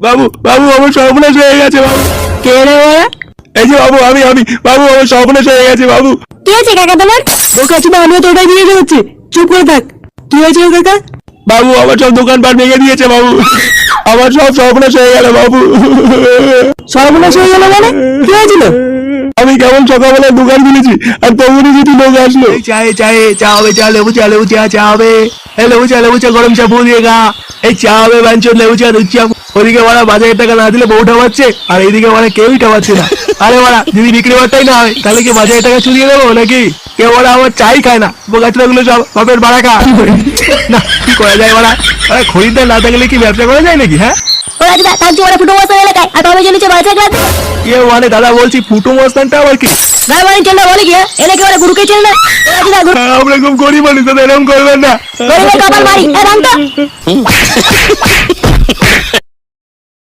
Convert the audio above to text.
বাবু বাবু আমার সর্বনাশ হয়ে গেছে বাবু। কে রে এই যে বাবু আমি আমি। বাবু আমার সর্বনাশ হয়ে গেছে বাবু। কি হয়েছে কাকা তোমার? ও কাছে আমিও তো ওটাই দিয়ে যাচ্ছি। চুপ করে থাক। কি হয়েছে কাকা? বাবু আমার সব দোকানপাট ভেঙে দিয়েছে বাবু। আমার সব সর্বনাশ হয়ে গেল বাবু। সর্বনাশ হয়ে গেল মানে? কি হয়েছিল? আমি কেমন সকালবেলা দোকান খুলেছি আর তখনই যদি লোক আসলো। চায়ে চায়ে চা হবে চা লেবু চা লেবু চা চা হবে। এই লেবু চা লেবু চা গরম চা ফুল দিয়ে গা। এই চা হবে বাঞ্চন লেবু চা দুধ চা। ওদিকে বড়া বাজারের টাকা না দিলে বউ ঠামাচ্ছে আর এইদিকে বড়া কেউই ঠামাচ্ছে না। আরে বড়া যদি বিক্রি বাট্টাই না হয় তাহলে কি বাজারের টাকা চুরিয়ে দেবো নাকি? কেউ বড়া আমার চাই খায় না। বোকাচুরা গুলো সব বাপের বাড়া খা না কি করা যায় বড়া আরে খরিদ্দার না থাকলে কি ব্যবসা করা যায় নাকি হ্যাঁ? ও রাজুদা থাকছি ওরা ফুটো মশা এলাকায় আর তবে জেনেছে বাচ্চা কে মানে দাদা বলছি ফুটো মস্তানটা আবার কি? না মানে চেন্না বলে কি এলাকে ওরা গুরুকে চেন না? ও আমরা খুব গরিব মানুষ দাদা এরকম করবেন না। গরিবের কপাল মারি এ রামটা